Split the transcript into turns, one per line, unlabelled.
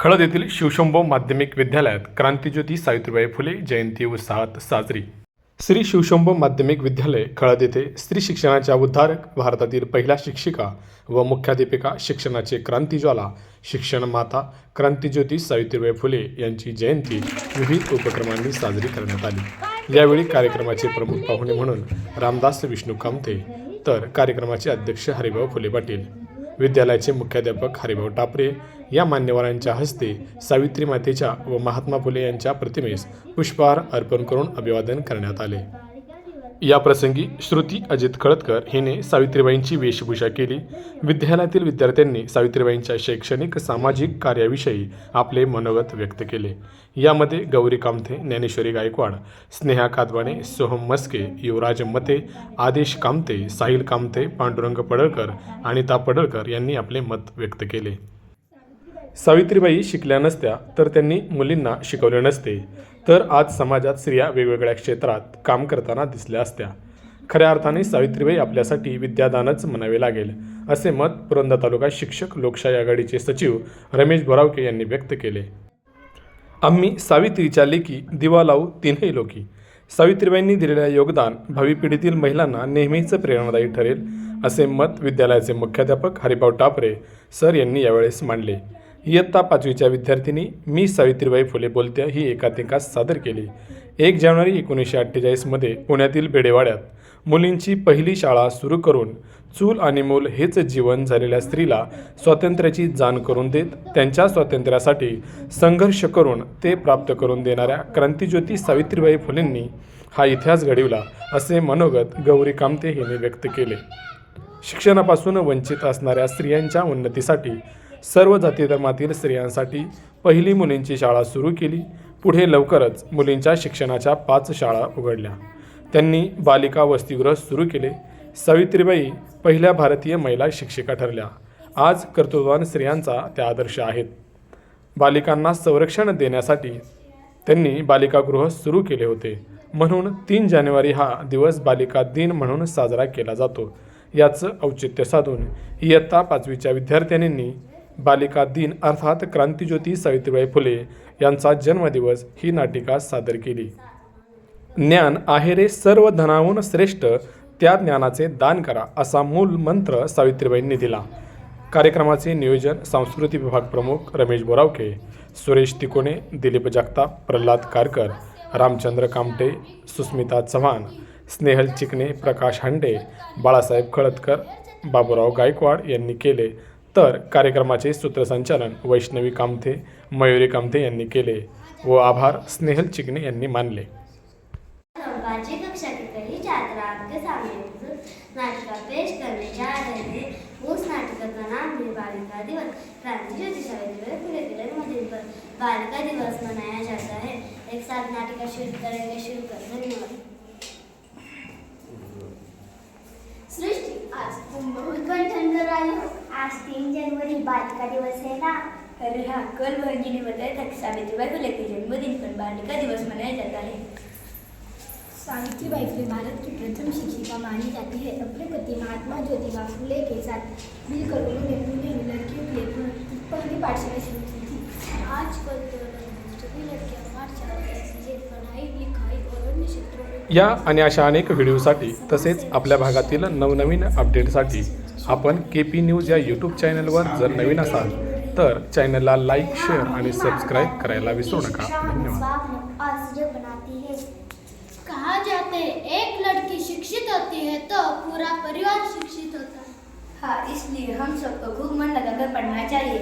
खळद येथील शिवशंभो माध्यमिक विद्यालयात क्रांतीज्योती सावित्रीबाई फुले जयंती उत्साहात साजरी. श्री शिवशंभो माध्यमिक विद्यालय खळद येथे स्त्री शिक्षणाच्या उद्धारक भारतातील पहिल्या शिक्षिका व मुख्याध्यापिका शिक्षणाचे क्रांतिज्वाला शिक्षण माता क्रांतीज्योती सावित्रीबाई फुले यांची जयंती विविध उपक्रमांनी साजरी करण्यात आली. यावेळी कार्यक्रमाचे प्रमुख पाहुणे म्हणून रामदास विष्णू कामते तर कार्यक्रमाचे अध्यक्ष हरिभाऊ फुले पाटील. विद्यालयाचे मुख्याध्यापक हरिभाऊ टापरे या मान्यवरांच्या हस्ते सावित्री मातेच्या व महात्मा फुले यांच्या प्रतिमेस पुष्पहार अर्पण करून अभिवादन करण्यात आले. या प्रसंगी श्रुती अजित खळदकर हिने सावित्रीबाईंची वेशभूषा केली. विद्यालयातील विद्यार्थ्यांनी सावित्रीबाईंच्या शैक्षणिक सामाजिक कार्याविषयी आपले मनोगत व्यक्त केले. यामध्ये गौरी कामथे ज्ञानेश्वरी गायकवाड स्नेहा कादवाने सोहम मस्के युवराज मते आदेश कामते साहिल कामते पांडुरंग पडळकर अनिता पडळकर यांनी आपले मत व्यक्त केले. सावित्रीबाई शिकल्या नसत्या तर त्यांनी मुलींना शिकवले नसते. तर आज समाजात स्त्रिया वेगवेगळ्या क्षेत्रात काम करताना दिसल्या असत्या. खऱ्या अर्थाने सावित्रीबाई आपल्यासाठी विद्यादानच म्हणावे लागेल असे मत पुरंदर तालुका शिक्षक लोकशाही आघाडीचे सचिव रमेश बोरावके यांनी व्यक्त केले. आम्ही सावित्रीच्या लेखी दिवा लावू तीनही लोकी. सावित्रीबाईंनी दिलेले योगदान भावी पिढीतील महिलांना नेहमीच प्रेरणादायी ठरेल असे मत विद्यालयाचे मुख्याध्यापक हरिभाऊ टापरे सर यांनी यावेळेस मांडले. इयत्ता पाचवीच्या विद्यार्थिनी मी सावित्रीबाई फुले बोलत्या ही एकांकिका सादर केली. एक जानेवारी एकोणीसशे अठ्ठेचाळीसमध्ये पुण्यातील बेडेवाड्यात मुलींची पहिली शाळा सुरू करून चूल आणि मूल हेच जीवन झालेल्या स्त्रीला स्वातंत्र्याची जाण करून देत त्यांच्या स्वातंत्र्यासाठी संघर्ष करून ते प्राप्त करून देणाऱ्या क्रांतीज्योती सावित्रीबाई फुलेंनी हा इतिहास घडविला असे मनोगत गौरी कामते यांनी व्यक्त केले. शिक्षणापासून वंचित असणाऱ्या स्त्रियांच्या उन्नतीसाठी सर्व जाती धर्मातील स्त्रियांसाठी पहिली मुलींची शाळा सुरू केली. पुढे लवकरच मुलींच्या शिक्षणाच्या पाच शाळा उघडल्या. त्यांनी बालिका वसतिगृह सुरू केले. सावित्रीबाई पहिल्या भारतीय महिला शिक्षिका ठरल्या. आज कर्तृत्ववान स्त्रियांचा त्या आदर्श आहेत. बालिकांना संरक्षण देण्यासाठी त्यांनी बालिकागृह सुरू केले होते. म्हणून तीन जानेवारी हा दिवस बालिका दिन म्हणून साजरा केला जातो. याचं औचित्य साधून इयत्ता पाचवीच्या विद्यार्थ्यांनी बालिका दिन अर्थात क्रांतीज्योती सावित्रीबाई फुले यांचा जन्मदिवस ही नाटिका सादर केली. ज्ञान आहे रे सर्व धनाहून श्रेष्ठ त्या ज्ञानाचे दान करा असा मूल मंत्र सावित्रीबाईंनी दिला. कार्यक्रमाचे नियोजन सांस्कृतिक विभाग प्रमुख रमेश बोरावके सुरेश तिकोणे दिलीप जगताप प्रल्हाद कारकर रामचंद्र कामटे सुस्मिता चव्हाण स्नेहल चिकणे प्रकाश हांडे बाळासाहेब खळदकर बाबूराव गायकवाड यांनी केले तर कार्यक्रमाचे सूत्रसंचालन वैष्णवी कामथे मयुरी कामथे यांनी केले व आभार स्नेहल चिकणे यांनी मानले.
बालिका दिवस मनाया जाता है एक साथ नाटिका शुरू करेंगे शुरू कर धन्यवाद
सृष्टि आज आज तीन जनवरी बालिका दिवस है ना?
अरे हाँ कल बहन ने बताया था कि सावित्रीबाई फुले के जन्मदिन पर बालिका दिवस मनाया जाता है
सावित्रीबाई फुले भारत की प्रथम शिक्षिका मानी जाती. है अपने पति महात्मा ज्योतिबा फुले के साथ मिलकर उन्होंने पुणे में लड़कियों के लिए पहली पाठशाला शुरू की थी आजकल तो सभी लड़कियां पाठशाला से पढ़ाई लिखाई और अन्य क्षेत्रों
या आणि अशा अनेक व्हिडिओसाठी तसेच आपल्या भागातील नवनवीन अपडेटसाठी आपण के पी न्यूज या यूट्यूब चॅनलवर जर नवीन असाल तर चॅनलला लाईक शेअर आणि सबस्क्राईब करायला विसरू नका. धन्यवाद.
है
कहा जाते हैं एक लड़की शिक्षित होती है तो पूरा परिवार शिक्षित होता। है
हाँ इसलिए हम सबको खूब मन लगाकर पढ़ना चाहिए।